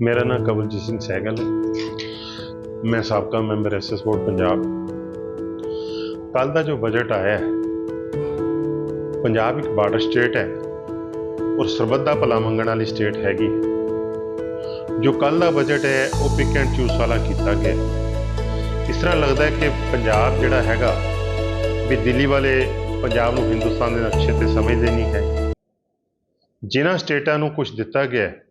ਮੇਰਾ ਨਾਮ ਕਵਲਜੀਤ ਸਿੰਘ ਸਹਿਗਲ ਹੈ। ਮੈਂ ਸਾਬਕਾ ਮੈਂਬਰ ਐਸਐਸ ਬੋਰਡ ਪੰਜਾਬ। ਕੱਲ ਦਾ ਜੋ ਬਜਟ ਆਇਆ ਹੈ ਪੰਜਾਬ ਇੱਕ ਬਾਰਡਰ ਸਟੇਟ ਹੈ ਔਰ ਸਰਬੱਤ ਦਾ ਭਲਾ ਮੰਗਣ ਵਾਲੀ ਸਟੇਟ ਹੈਗੀ ਜੋ ਕੱਲ ਦਾ ਬਜਟ ਹੈ ਉਹ ਪਿਕ ਐਂਡ ਚੂਸ ਵਾਲਾ ਕੀਤਾ ਗਿਆ ਇਸ ਤਰ੍ਹਾਂ ਲੱਗਦਾ ਹੈ ਕਿ ਪੰਜਾਬ ਜਿਹੜਾ ਹੈਗਾ ਵੀ ਦਿੱਲੀ ਵਾਲੇ ਪੰਜਾਬ ਨੂੰ ਹਿੰਦੁਸਤਾਨ ਦੇ ਨਕਸ਼ੇ ਤੇ ਸਮਝਦੇ ਨਹੀਂ ਹੈ। ਜਿਨ੍ਹਾਂ ਸਟੇਟਾਂ ਨੂੰ ਕੁਝ ਦਿੱਤਾ ਗਿਆ ਹੈ,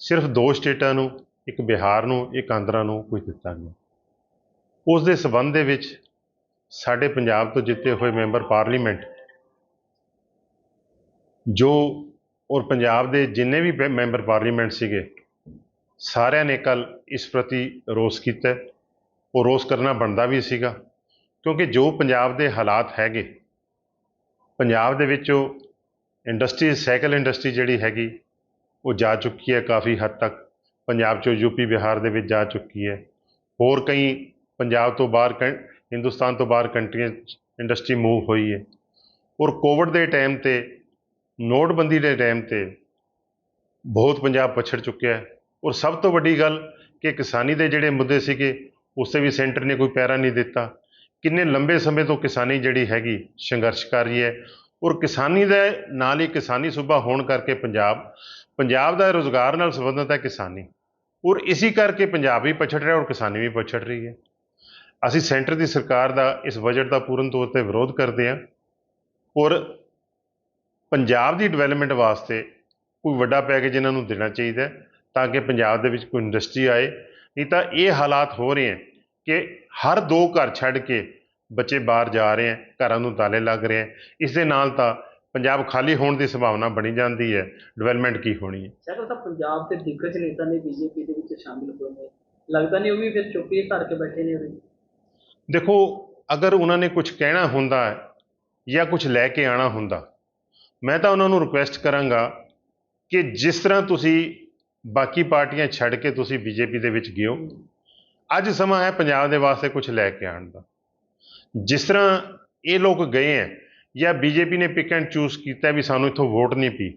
ਸਿਰਫ ਦੋ ਸਟੇਟਾਂ ਨੂੰ, ਇੱਕ ਬਿਹਾਰ ਨੂੰ, ਇੱਕ ਆਂਧਰਾ ਨੂੰ ਕੁਝ ਦਿੱਤਾ ਗਿਆ ਉਸ ਦੇ ਸਬੰਧ ਦੇ ਵਿੱਚ ਸਾਡੇ ਪੰਜਾਬ ਤੋਂ ਜਿੱਤੇ ਹੋਏ ਮੈਂਬਰ ਪਾਰਲੀਮੈਂਟ, ਜੋ ਔਰ ਪੰਜਾਬ ਦੇ ਜਿੰਨੇ ਵੀ ਪੈ- ਮੈਂਬਰ ਪਾਰਲੀਮੈਂਟ ਸੀਗੇ, ਸਾਰਿਆਂ ਨੇ ਕੱਲ ਇਸ ਪ੍ਰਤੀ ਰੋਸ ਕੀਤਾ। ਉਹ ਰੋਸ ਕਰਨਾ ਬਣਦਾ ਵੀ ਸੀਗਾ, ਕਿਉਂਕਿ ਜੋ ਪੰਜਾਬ ਦੇ ਹਾਲਾਤ ਹੈਗੇ, ਪੰਜਾਬ ਦੇ ਵਿੱਚੋਂ ਇੰਡਸਟਰੀ, ਸਾਈਕਲ ਇੰਡਸਟਰੀ ਜਿਹੜੀ ਹੈਗੀ ਉਹ ਜਾ ਚੁੱਕੀ ਹੈ, ਕਾਫੀ ਹੱਦ ਤੱਕ ਪੰਜਾਬ ਚੋਂ ਯੂਪੀ ਬਿਹਾਰ ਦੇ ਵਿੱਚ ਜਾ ਚੁੱਕੀ ਹੈ। ਹੋਰ ਕਈ ਪੰਜਾਬ ਤੋਂ ਬਾਹਰ ਕੰ- ਹਿੰਦੁਸਤਾਨ ਤੋਂ ਬਾਹਰ ਕੰਟਰੀਆਂ 'ਚ ਇੰਡਸਟਰੀ ਮੂਵ ਹੋਈ ਹੈ। ਔਰ ਕੋਵਿਡ ਦੇ ਟਾਈਮ ਤੇ, ਨੋਟਬੰਦੀ ਦੇ ਟਾਈਮ ਤੇ ਬਹੁਤ ਪੰਜਾਬ ਪਛੜ ਚੁੱਕਿਆ ਹੈ। ਔਰ ਸਭ ਤੋਂ ਵੱਡੀ ਗੱਲ ਕਿ ਕਿਸਾਨੀ ਦੇ ਜਿਹੜੇ ਮੁੱਦੇ ਸੀਗੇ, ਉਸ 'ਤੇ ਵੀ ਸੈਂਟਰ ਨੇ ਕੋਈ ਪੈਰਾ ਨਹੀਂ ਦਿੱਤਾ। ਕਿੰਨੇ ਲੰਬੇ ਸਮੇਂ ਤੋਂ ਕਿਸਾਨੀ ਜਿਹੜੀ ਹੈਗੀ ਸੰਘਰਸ਼ ਕਰ ਰਹੀ ਹੈ ਔਰ ਕਿਸਾਨੀ ਦੇ ਨਾਲ ਹੀ ਕਿਸਾਨੀ ਸੂਬਾ ਹੋਣ ਕਰਕੇ ਪੰਜਾਬ ਪੰਜਾਬ ਦਾ ਰੋਜ਼ਗਾਰ ਨਾਲ ਸੰਬੰਧਿਤ ਹੈ ਕਿਸਾਨੀ। ਔਰ ਇਸੇ ਕਰਕੇ ਪੰਜਾਬ ਵੀ ਪਛੜ ਰਿਹਾ ਔਰ ਕਿਸਾਨੀ ਵੀ ਪਛੜ ਰਹੀ ਹੈ। ਅਸੀਂ ਸੈਂਟਰ ਦੀ ਸਰਕਾਰ ਦਾ ਇਸ ਬਜਟ ਦਾ ਪੂਰਨ ਤੌਰ ਤੇ ਵਿਰੋਧ ਕਰਦੇ ਹਾਂ। ਔਰ ਪੰਜਾਬ ਦੀ ਡਿਵੈਲਪਮੈਂਟ ਵਾਸਤੇ ਕੋਈ ਵੱਡਾ ਪੈਕੇਜ ਇਹਨਾਂ ਨੂੰ ਦੇਣਾ ਚਾਹੀਦਾ ਤਾਂ ਕਿ ਪੰਜਾਬ ਦੇ ਵਿੱਚ ਕੋਈ ਇੰਡਸਟਰੀ ਆਏ। ਨਹੀਂ ਤਾਂ ਇਹ ਹਾਲਾਤ ਹੋ ਰਹੇ ਹੈ ਕਿ ਹਰ ਦੋ ਘਰ ਛੱਡ ਕੇ ਬੱਚੇ ਬਾਹਰ ਜਾ ਰਹੇ ਹੈ ਘਰਾਂ ਨੂੰ ਤਾਲੇ ਲੱਗ ਰਹੇ ਹੈ। ਇਸ ਦੇ ਨਾਲ ਤਾਂ ਪੰਜਾਬ ਖਾਲੀ ਹੋਣ ਦੀ ਸੰਭਾਵਨਾ ਬਣੀ ਜਾਂਦੀ ਹੈ। ਡਿਵੈਲਪਮੈਂਟ ਕੀ ਹੋਣੀ ਹੈ? ਸਰ ਤਾਂ ਪੰਜਾਬ ਦੇ ਦਿੱਗਜ ਨੇਤਾ ਨੇ ਬੀਜੇਪੀ ਦੇ ਵਿੱਚ ਸ਼ਾਮਿਲ ਹੋਏ ਨੇ। ਲੱਗਦਾ ਨਹੀਂ ਉਹ ਵੀ ਫਿਰ ਚੁੱਪੀ ਧਰ ਕੇ ਬੈਠੇ ਨੇ ਉਰੇ। ਦੇਖੋ ਅਗਰ ਉਹਨਾਂ ਨੇ ਕੁਝ ਕਹਿਣਾ ਹੁੰਦਾ ਹੈ ਜਾਂ ਕੁਝ ਲੈ ਕੇ ਆਣਾ ਹੁੰਦਾ ਮੈਂ ਤਾਂ ਉਹਨਾਂ ਨੂੰ ਰਿਕੁਐਸਟ ਕਰਾਂਗਾ ਕਿ ਜਿਸ ਤਰ੍ਹਾਂ ਤੁਸੀਂ ਬਾਕੀ ਪਾਰਟੀਆਂ ਛੱਡ ਕੇ ਤੁਸੀਂ ਬੀਜੇਪੀ ਦੇ ਵਿੱਚ ਗਏ ਹੋ ਅੱਜ ਸਮਾਂ ਹੈ ਪੰਜਾਬ ਦੇ ਵਾਸਤੇ ਕੁਝ ਲੈ ਕੇ ਆਉਣ ਦਾ। ਜਿਸ ਤਰ੍ਹਾਂ ਇਹ ਲੋਕ ਗਏ ਹੈ, ਜਾਂ ਬੀਜੇਪੀ ਨੇ ਪਿਕ ਐਂਡ ਚੂਜ਼ ਕੀਤਾ ਵੀ ਸਾਨੂੰ ਇੱਥੋਂ ਵੋਟ ਨਹੀਂ ਪਈ,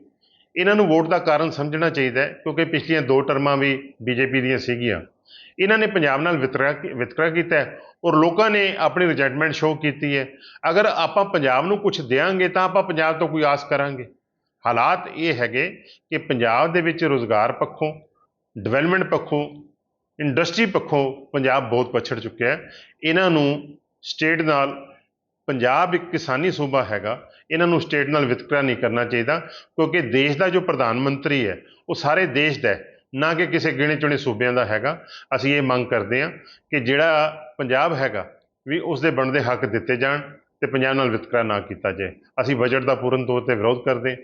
ਇਹਨਾਂ ਨੂੰ ਵੋਟ ਦਾ ਕਾਰਨ ਸਮਝਣਾ ਚਾਹੀਦਾ ਕਿਉਂਕਿ ਪਿਛਲੀਆਂ ਦੋ ਟਰਮਾਂ ਵੀ ਬੀਜੇਪੀ ਦੀਆਂ ਸੀਗੀਆਂ। ਇਹਨਾਂ ਨੇ ਪੰਜਾਬ ਨਾਲ ਵਿਤਕਰਾ ਵਿਤਕਰਾ ਕੀਤਾ ਔਰ ਲੋਕਾਂ ਨੇ ਆਪਣੀ ਰਿਜੈਕਟਮੈਂਟ ਸ਼ੋਅ ਕੀਤੀ ਹੈ। ਅਗਰ ਆਪਾਂ ਪੰਜਾਬ ਨੂੰ ਕੁਝ ਦੇਵਾਂਗੇ ਤਾਂ ਆਪਾਂ ਪੰਜਾਬ ਤੋਂ ਕੋਈ ਆਸ ਕਰਾਂਗੇ। ਹਾਲਾਤ ਇਹ ਹੈਗੇ ਕਿ ਪੰਜਾਬ ਦੇ ਵਿੱਚ ਰੋਜ਼ਗਾਰ ਪੱਖੋਂ ਡਿਵੈਲਪਮੈਂਟ ਪੱਖੋਂ ਇੰਡਸਟਰੀ ਪੱਖੋਂ ਪੰਜਾਬ ਬਹੁਤ ਪਛੜ ਚੁੱਕਿਆ ਹੈ। ਇਹਨਾਂ ਨੂੰ ਸਟੇਟ ਨਾਲ ਪੰਜਾਬ ਇੱਕ ਕਿਸਾਨੀ ਸੂਬਾ ਹੈਗਾ, ਇਹਨਾਂ ਨੂੰ ਸਟੇਟ ਨਾਲ ਵਿਤਕਰਾ ਨਹੀਂ ਕਰਨਾ ਚਾਹੀਦਾ, ਕਿਉਂਕਿ ਦੇਸ਼ ਦਾ ਜੋ ਪ੍ਰਧਾਨ ਮੰਤਰੀ ਹੈ, ਉਹ ਸਾਰੇ ਦੇਸ਼ ਦਾ ਹੈ, ਨਾ ਕਿ ਕਿਸੇ ਗਿਣੇ ਚੁਣੇ ਸੂਬਿਆਂ ਦਾ ਹੈਗਾ। ਅਸੀਂ ਇਹ ਮੰਗ ਕਰਦੇ ਹਾਂ ਕਿ ਜਿਹੜਾ ਪੰਜਾਬ ਹੈਗਾ, ਵੀ ਉਸ ਦੇ ਬਣਦੇ ਹੱਕ ਦਿੱਤੇ ਜਾਣ ਤੇ ਪੰਜਾਬ ਨਾਲ ਵਿਤਕਰਾ ਨਾ ਕੀਤਾ ਜਾਏ। ਅਸੀਂ ਬਜਟ ਦਾ ਪੂਰਨ ਤੌਰ ਤੇ ਵਿਰੋਧ ਕਰਦੇ